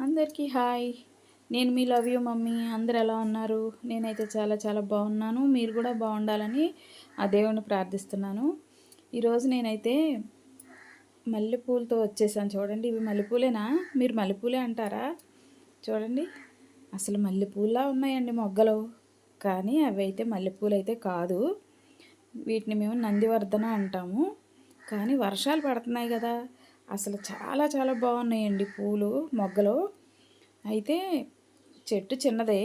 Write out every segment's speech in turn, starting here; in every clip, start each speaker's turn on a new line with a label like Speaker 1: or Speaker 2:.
Speaker 1: అందరికీ హాయ్. నేను మీ love you mummy. అందరు ఎలా ఉన్నారు? నేనైతే చాలా చాలా బాగున్నాను. మీరు కూడా బాగుండాలని ఆ దేవుని ప్రార్థిస్తున్నాను. ఈరోజు నేనైతే మల్లెపూలతో వచ్చేసాను. చూడండి ఇవి మల్లెపూలేనా? మీరు మల్లెపూలే అంటారా? చూడండి అసలు మల్లెపూలా ఉన్నాయండి మొగ్గలు. కానీ అవి అయితే మల్లెపూలు అయితే కాదు. వీటిని మేము నందివర్ధన అంటాము. కానీ వర్షాలు పడుతున్నాయి కదా. అసలు చాలా చాలా బాగున్నాయండి పూలు మొగ్గలు. అయితే చెట్టు చిన్నదే.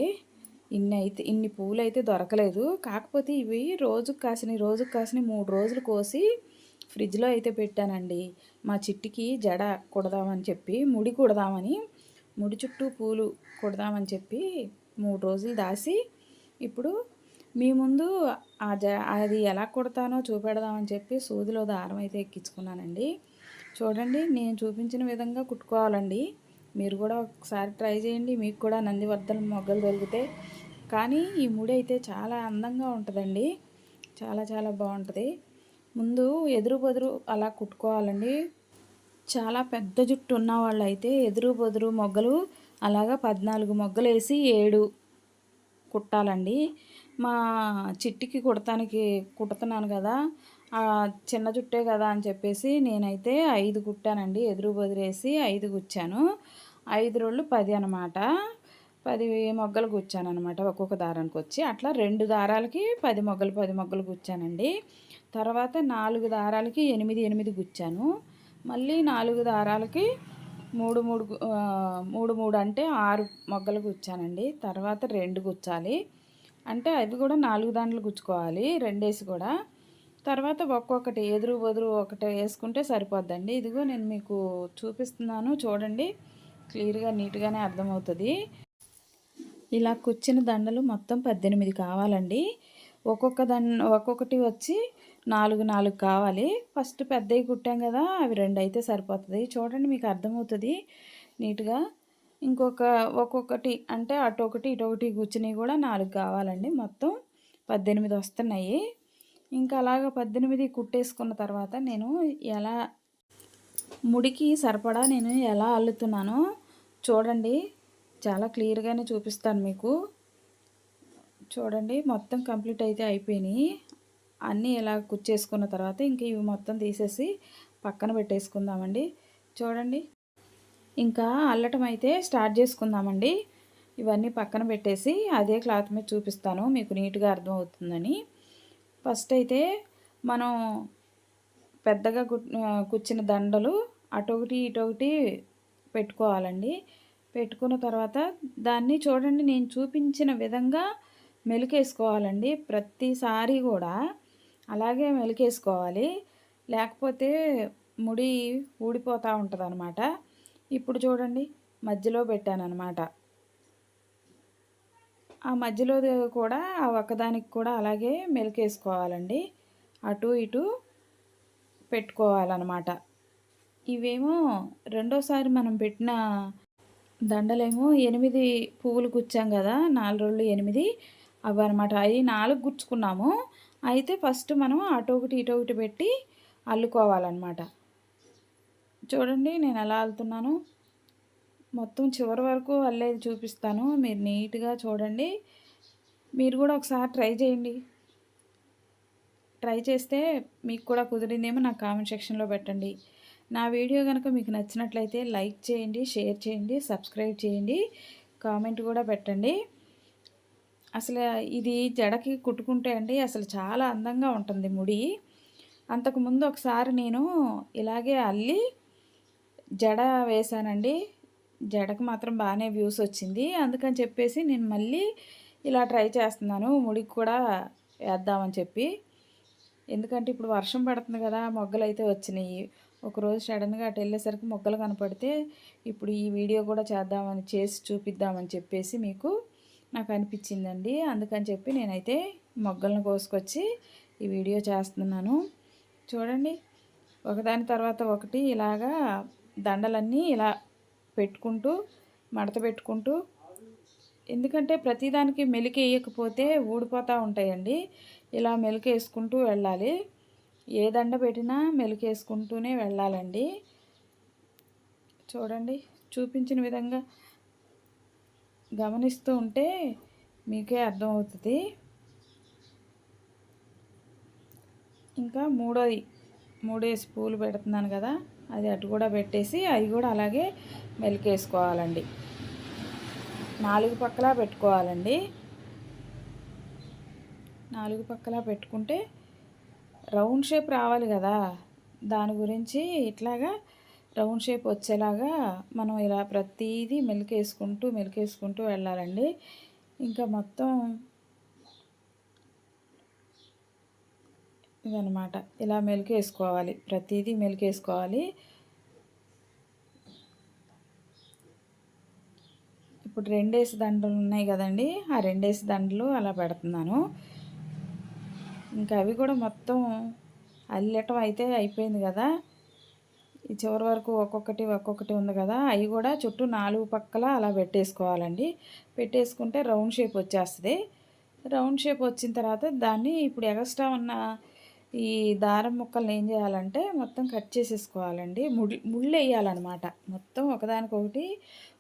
Speaker 1: ఇన్ని అయితే ఇన్ని పూలు అయితే దొరకలేదు. కాకపోతే ఇవి రోజుకు కాసిన రోజుకు కాసిన మూడు రోజులు కోసి ఫ్రిడ్జ్లో అయితే పెట్టానండి. మా చిట్టికి జడ కుడదామని చెప్పి ముడి కుడదామని ముడి చుట్టూ పూలు కుడదామని చెప్పి మూడు రోజులు దాసి ఇప్పుడు మీ ముందు ఆ జ అది ఎలా కుడతానో చూపెడదామని చెప్పి సూదిలో దారం అయితే ఎక్కించుకున్నానండి. చూడండి నేను చూపించిన విధంగా కుట్టుకోవాలండి. మీరు కూడా ఒకసారి ట్రై చేయండి మీకు కూడా నందివర్ధన మొగ్గలు దొరికితే. కానీ ఈ ముడి అయితే చాలా అందంగా ఉంటుందండి. చాలా చాలా బాగుంటుంది. ముందు ఎదురు బదురు అలా కుట్టుకోవాలండి. చాలా పెద్ద జుట్టు ఉన్న వాళ్ళు అయితే ఎదురు బదురు మొగ్గలు అలాగా పద్నాలుగు మొగ్గలు వేసి ఏడు కుట్టాలండి. మా చిట్టికి కుడతానికి కుడుతున్నాను కదా చిన్న జుట్టే కదా అని చెప్పేసి నేనైతే ఐదు కుట్టానండి. ఎదురు బదిరేసి ఐదు గుచ్చాను ఐదు రోళ్ళు పది అనమాట. పది మొగ్గలు గుచ్చాను అనమాట ఒక్కొక్క దారానికి వచ్చి అట్లా రెండు దారాలకి పది మొగ్గలు పది మొగ్గలు గుచ్చానండి తర్వాత నాలుగు దారాలకి ఎనిమిది ఎనిమిది గుచ్చాను మళ్ళీ నాలుగు దారాలకి మూడు మూడు మూడు మూడు అంటే ఆరు మొగ్గలు గుచ్చానండి తర్వాత రెండు గుచ్చాలి అంటే అవి కూడా నాలుగు దాంట్లు గుచ్చుకోవాలి రెండేసి కూడా. తర్వాత ఒక్కొక్కటి ఎదురు బదురు ఒకటి వేసుకుంటే సరిపోద్దండి. ఇదిగో నేను మీకు చూపిస్తున్నాను. చూడండి. క్లియర్గా నీట్గానే అర్థమవుతుంది. ఇలా కుచ్చిన దండలు మొత్తం పద్దెనిమిది కావాలండి. ఒక్కొక్క దండ ఒక్కొక్కటి వచ్చి నాలుగు నాలుగు కావాలి. ఫస్ట్ పెద్దవి కుట్టాం కదా అవి రెండు అయితే సరిపోతుంది. చూడండి మీకు అర్థమవుతుంది. నీట్గా. ఇంకొక ఒక్కొక్కటి అంటే అటు ఒకటి ఇటు ఒకటి కూర్చుని కూడా నాలుగు కావాలండి. మొత్తం పద్దెనిమిది వస్తున్నాయి. ఇంకా అలాగ పద్దెనిమిది కుట్టేసుకున్న తర్వాత నేను ఎలా ముడికి సరిపడా నేను ఎలా అల్లుతున్నానో చూడండి. చాలా క్లియర్గానే చూపిస్తాను మీకు. చూడండి మొత్తం కంప్లీట్ అయితే అయిపోయినాయి. అన్నీ ఇలా కుచ్చేసుకున్న తర్వాత ఇంక ఇవి మొత్తం తీసేసి పక్కన పెట్టేసుకుందామండి. చూడండి ఇంకా అల్లటం అయితే స్టార్ట్ చేసుకుందామండి. ఇవన్నీ పక్కన పెట్టేసి అదే క్లాత్ మీద చూపిస్తాను మీకు నీట్గా అర్థమవుతుందని. ఫస్ట్ అయితే మనం పెద్దగా కుచ్చిన దండలు అటొకటి ఇటొకటి పెట్టుకోవాలండి. పెట్టుకున్న తర్వాత దాన్ని చూడండి నేను చూపించిన విధంగా మెలికేసుకోవాలండి. ప్రతిసారి కూడా అలాగే మెలికేసుకోవాలి. లేకపోతే ముడి ఊడిపోతూ ఉంటుంది అనమాట ఇప్పుడు చూడండి మధ్యలో పెట్టాను అనమాట ఆ మధ్యలో కూడా ఆ ఒక్కదానికి కూడా అలాగే మెలికేసుకోవాలండి అటు ఇటు పెట్టుకోవాలన్నమాట. ఇవేమో రెండోసారి మనం పెట్టిన దండలేమో ఎనిమిది పువ్వులు గుచ్చాం కదా నాలుగు రోజులు ఎనిమిది అవి అనమాట అవి నాలుగు గుచ్చుకున్నాము. అయితే ఫస్ట్ మనం అటు ఒకటి ఇటు ఒకటి పెట్టి అల్లుకోవాలన్నమాట. చూడండి నేను ఎలా అల్లుతున్నాను. మొత్తం చివరి వరకు అల్లేది చూపిస్తాను. మీరు నీట్గా చూడండి. మీరు కూడా ఒకసారి ట్రై చేయండి. ట్రై చేస్తే మీకు కూడా కుదిరిందేమో నాకు కామెంట్ సెక్షన్లో పెట్టండి. నా వీడియో కనుక మీకు నచ్చినట్లయితే లైక్ చేయండి షేర్ చేయండి సబ్స్క్రైబ్ చేయండి కామెంట్ కూడా పెట్టండి. అసలు ఇది జడకి కుట్టుకుంటే అండి అసలు చాలా అందంగా ఉంటుంది ముడి. అంతకుముందు ఒకసారి నేను ఇలాగే అల్లి జడ వేశానండి. జడకు మాత్రం బాగానే వ్యూస్ వచ్చింది. అందుకని చెప్పేసి నేను మళ్ళీ ఇలా ట్రై చేస్తున్నాను. ముడికి కూడా వేద్దామని చెప్పి. ఎందుకంటే ఇప్పుడు వర్షం పడుతుంది కదా మొగ్గలు అయితే వచ్చినాయి ఒకరోజు సడన్గా అటు వెళ్ళేసరికి మొగ్గలు కనపడితే ఇప్పుడు ఈ వీడియో కూడా చేద్దామని చేసి చూపిద్దామని చెప్పేసి మీకు నాకు అనిపించిందండి. అందుకని చెప్పి నేనైతే మొగ్గలను కోసుకొచ్చి ఈ వీడియో చేస్తున్నాను. చూడండి. ఒకదాని తర్వాత ఒకటి ఇలాగా దండలన్నీ ఇలా పెట్టుకుంటూ మడత పెట్టుకుంటూ ఎందుకంటే ప్రతిదానికి మెలికి వేయకపోతే ఊడిపోతూ ఉంటాయండి. ఇలా మెలికేసుకుంటూ వెళ్ళాలి. ఏ దండ పెట్టినా మెలికేసుకుంటూనే వెళ్ళాలండి. చూడండి చూపించిన విధంగా గమనిస్తూ ఉంటే మీకే అర్థమవుతుంది. ఇంకా మూడోది. మూడేసి పూలు పెడుతున్నాను కదా అది అటు కూడా పెట్టేసి అవి కూడా అలాగే మెలికేసుకోవాలండి. నాలుగు పక్కలా పెట్టుకోవాలండి. నాలుగు పక్కలా పెట్టుకుంటే రౌండ్ షేప్ రావాలి కదా దాని గురించి ఇట్లాగా రౌండ్ షేప్ వచ్చేలాగా మనం ఇలా ప్రతిదీ మెలికేసుకుంటూ మెలికేసుకుంటూ వెళ్ళాలండి. ఇంకా మొత్తం ఇదనమాట ఇలా మెలికేసుకోవాలి. ప్రతిదీ మెలికేసుకోవాలి. ఇప్పుడు రెండేసి దండలు ఉన్నాయి కదండి. ఆ రెండేసి దండలు అలా పెడుతున్నాను. ఇంకా అవి కూడా మొత్తం అల్లటం అయితే అయిపోయింది కదా. ఈ చివరి వరకు ఒక్కొక్కటి ఒక్కొక్కటి ఉంది కదా. అవి కూడా చుట్టూ నాలుగు పక్కల అలా పెట్టేసుకోవాలండి. పెట్టేసుకుంటే రౌండ్ షేప్ వచ్చేస్తుంది. రౌండ్ షేప్ వచ్చిన తర్వాత దాన్ని ఇప్పుడు ఎగస్ట్రా ఉన్న ఈ దారం ముక్కల్ని ఏం చేయాలంటే మొత్తం కట్ చేసేసుకోవాలండి. ముడి ముళ్ళు వేయాలన్నమాట మొత్తం ఒకదానికొకటి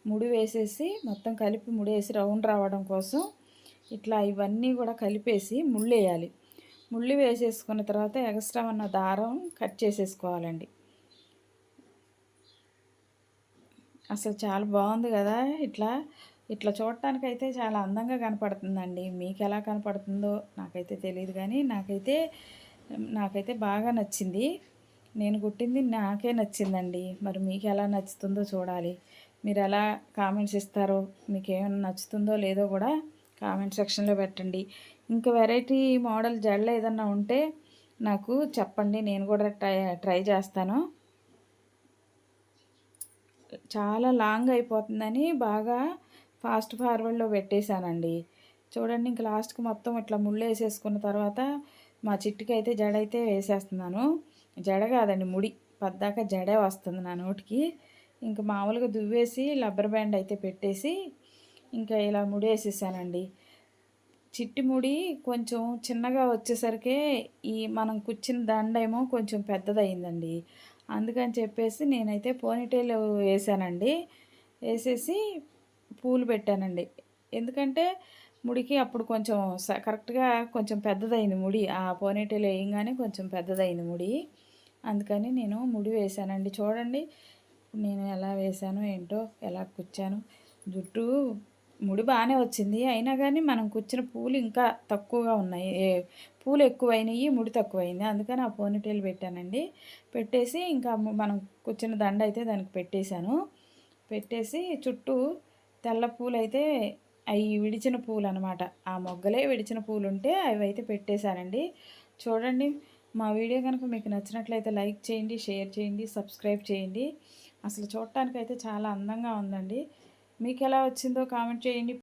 Speaker 1: ముడి వేసేసి మొత్తం కలిపి ముడేసి రౌండ్ రావడం కోసం ఇట్లా ఇవన్నీ కూడా కలిపేసి ముళ్ళు వేయాలి ముళ్ళు వేసేసుకున్న తర్వాత ఎక్స్ట్రా ఉన్న దారం కట్ చేసేసుకోవాలండి. అసలు చాలా బాగుంది కదా ఇట్లా. ఇట్లా చూడటానికైతే చాలా అందంగా కనపడుతుందండి. మీకు ఎలా కనపడుతుందో నాకైతే తెలియదు కానీ నాకైతే నాకైతే బాగా నచ్చింది. నేను కుట్టింది నాకే నచ్చిందండి. మరి మీకు ఎలా నచ్చుతుందో చూడాలి. మీరు ఎలా కామెంట్స్ ఇస్తారో మీకు ఏమైనా నచ్చుతుందో లేదో కూడా కామెంట్ సెక్షన్లో పెట్టండి. ఇంకా వెరైటీ మోడల్ జడలు ఏదన్నా ఉంటే నాకు చెప్పండి. నేను కూడా ట్రై ట్రై చేస్తాను. చాలా లాంగ్ అయిపోతుందని బాగా ఫాస్ట్ ఫార్వర్డ్లో పెట్టేశానండి. చూడండి ఇంక లాస్ట్కి మొత్తం ఇట్లా ముళ్ళు వేసేసుకున్న తర్వాత మా చిట్టుకి అయితే జడ అయితే వేసేస్తున్నాను. జడ కాదండి ముడి. పద్దాక జడే వస్తుంది నా నోటికి. ఇంకా మామూలుగా దువ్వేసి లబ్బర్ బ్యాండ్ అయితే పెట్టేసి ఇంకా ఇలా ముడి వేసేసానండి. చిట్టి ముడి కొంచెం చిన్నగా వచ్చేసరికి ఈ మనం కూర్చున్న దండేమో కొంచెం పెద్దదయిందండి అందుకని చెప్పేసి నేనైతే పోనీటైల్ వేసానండి. వేసేసి పూలు పెట్టానండి. ఎందుకంటే ముడికి అప్పుడు కొంచెం కరెక్ట్గా కొంచెం పెద్దదైంది ముడి. ఆ పోనీటైల్ వేయంగానే కొంచెం పెద్దదైంది ముడి. అందుకని నేను ముడి వేశానండి చూడండి నేను ఎలా వేసాను ఏంటో ఎలా కూర్చాను జుట్టు ముడి బాగానే వచ్చింది. అయినా కానీ మనం కూర్చిన పూలు ఇంకా తక్కువగా ఉన్నాయి. పూలు ఎక్కువైనాయి ముడి తక్కువైంది. అందుకని ఆ పోనీటైల్ పెట్టానండి. పెట్టేసి ఇంకా మనం కూర్చున్న దండ అయితే దానికి పెట్టేశాను. పెట్టేసి చుట్టూ తెల్ల పూలు అయితే అవి విడిచిన పూలు అనమాట ఆ మొగ్గలే విడిచిన పూలు ఉంటే అవి అయితే పెట్టేశానండి. చూడండి మా వీడియో కనుక మీకు నచ్చినట్లయితే లైక్ చేయండి షేర్ చేయండి సబ్స్క్రైబ్ చేయండి. అసలు చూడటానికైతే చాలా అందంగా ఉందండి. మీకు ఎలా వచ్చిందో కామెంట్ చేయండి.